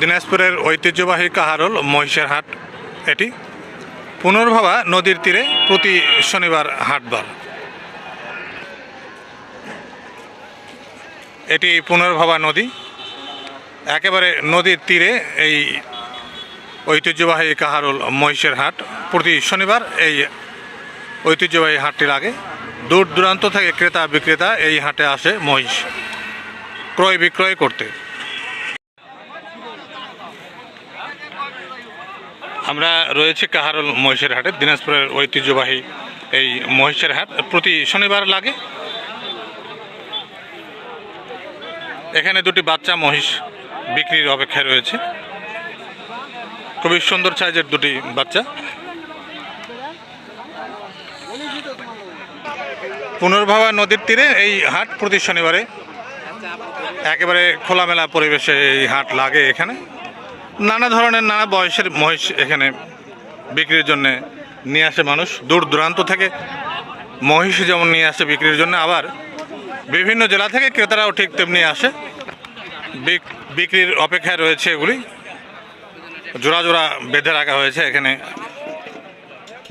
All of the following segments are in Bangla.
দিনাজপুরের ঐতিহ্যবাহী কাহারোল মহিষের হাট এটি পুনর্ভাবা নদীর তীরে প্রতি শনিবার হাটবার এটি পুনর্ভাবা নদী। একেবারে নদীর তীরে এই ঐতিহ্যবাহী কাহারোল মহিষের হাট প্রতি শনিবার এই ঐতিহ্যবাহী হাটটি লাগে দূর দূরান্ত থেকে ক্রেতা বিক্রেতা এই হাটে আসে মহিষ ক্রয় বিক্রয় করতে। আমরা রয়েছি কাহারোল মহিষের হাটে, দিনাজপুরের ঐতিহ্যবাহী এই মহিষের হাট। প্রতি শনিবার লাগে। এখানে দুটি বাচ্চা মহিষ বিক্রির অপেক্ষায় রয়েছে। খুবই সুন্দর সাইজের দুটি বাচ্চা। পুনর্ভাবা নদীর তীরে এই হাট প্রতি শনিবারে একেবারে খোলামেলা পরিবেশে এই হাট লাগে এখানে। নানা ধরনের নানা বয়সের মহিষ এখানে বিক্রির জন্য নিয়ে আসে মানুষ। দূর দূরান্ত থেকে মহিষ যেমন নিয়ে আসে বিক্রির জন্য, আবার বিভিন্ন জেলা থেকে ক্রেতারাও ঠিক তেমনি আসে। বিক- বিক্রির অপেক্ষায় রয়েছে এগুলি। জোড়া জোড়া বেঁধে রাখা হয়েছে এখানে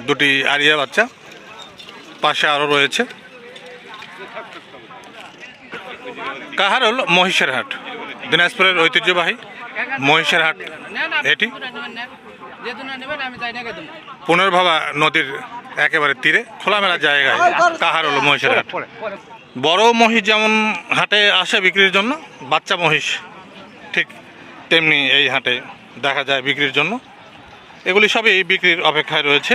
দুটি আরিয়া বাচ্চা। পাশে আরও রয়েছে। কাহারল মহিষের হাট, দিনাজপুরের ঐতিহ্যবাহী। মহিষের হাট। এটি? পুনর্ভাবা নদীর একেবারে তীরে, খোলামেলা জায়গায় কাহারল মহিষের হাট। বড় মহিষ যেমন হাটে আসে বিক্রির জন্য, বাচ্চা মহিষ ঠিক তেমনি এই হাটে দেখা যায় বিক্রির জন্য। এগুলি সবই বিক্রির অপেক্ষায় রয়েছে।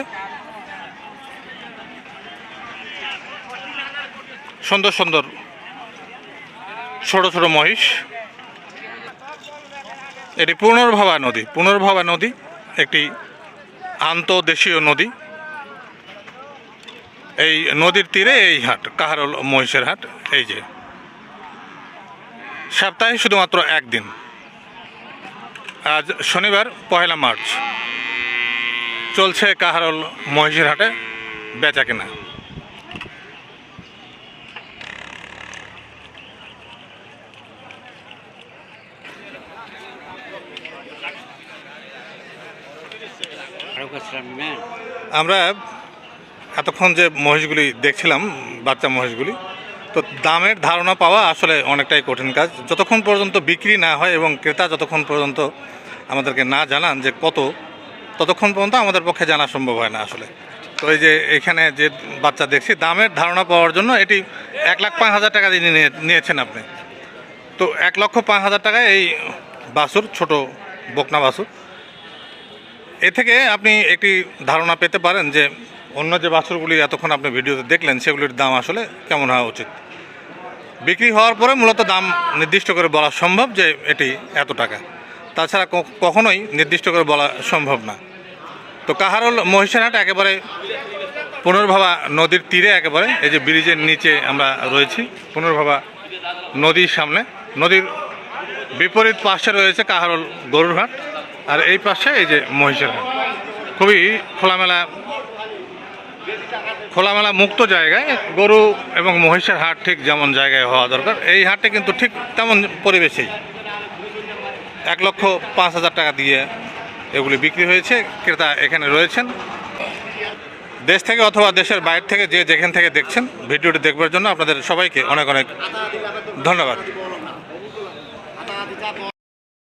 সুন্দর সুন্দর ছোট ছোট মহিষ এটি পুনর্ভাবা নদী। পুনর্ভাবা নদী একটি আন্তদেশীয় নদী। এই নদীর তীরে এই হাট, কাহারল মহিষের হাট, এই যে। সপ্তাহে শুধুমাত্র একদিন। আজ শনিবার, পহেলা মার্চ। চলছে কাহারল মহিষের হাটে বেচা কেনা আমরা এতক্ষণ যে মহিষগুলি দেখছিলাম, বাচ্চা মহিষগুলি, তো দামের ধারণা পাওয়া আসলে অনেকটাই কঠিন কাজ। যতক্ষণ পর্যন্ত বিক্রি না হয় এবং ক্রেতা যতক্ষণ পর্যন্ত আমাদেরকে না জানান যে কত, ততক্ষণ পর্যন্ত আমাদের পক্ষে জানা সম্ভব হয় না আসলে। তো এই যে এখানে যে বাচ্চা দেখছি, দামের ধারণা পাওয়ার জন্য এটি এক লাখ পাঁচ হাজার টাকা দিয়ে নিয়ে- নিয়েছেন আপনি। তো এক লক্ষ পাঁচ হাজার টাকায় এই বাসুর, ছোট বকনা বাসুর এ থেকে আপনি একটি ধারণা পেতে পারেন যে অন্য যে বাছুরগুলি এতক্ষণ আপনি ভিডিওতে দেখলেন, সেগুলির দাম আসলে কেমন হওয়া উচিত? বিক্রি হওয়ার পরে মূলত দাম নির্দিষ্ট করে বলা সম্ভব যে এটি এত টাকা। তাছাড়া কখনোই নির্দিষ্ট করে বলা সম্ভব না। তো কাহারল মহিষারহাট একেবারে পুনর্ভাবা নদীর তীরে একেবারে, এই যে ব্রিজের নিচে আমরা রয়েছি, পুনর্ভাবা নদীর সামনে। নদীর বিপরীত পাশে রয়েছে কাহারল গরুর হাট আর এই পাশে এই যে মহিষের হাট। খুবই খোলামেলা খোলামেলা মুক্ত জায়গায় গরু এবং মহিষের হাট ঠিক যেমন জায়গায় হওয়া দরকার। এই হাটে কিন্তু ঠিক তেমন পরিবেশেই এক লক্ষ পাঁচ হাজার টাকা দিয়ে এগুলি বিক্রি হয়েছে। ক্রেতা এখানে রয়েছেন। দেশ থেকে অথবা দেশের বাইরে থেকে যে যেখান থেকে দেখছেন, ভিডিওটি দেখবার জন্য আপনাদের সবাইকে অনেক অনেক ধন্যবাদ।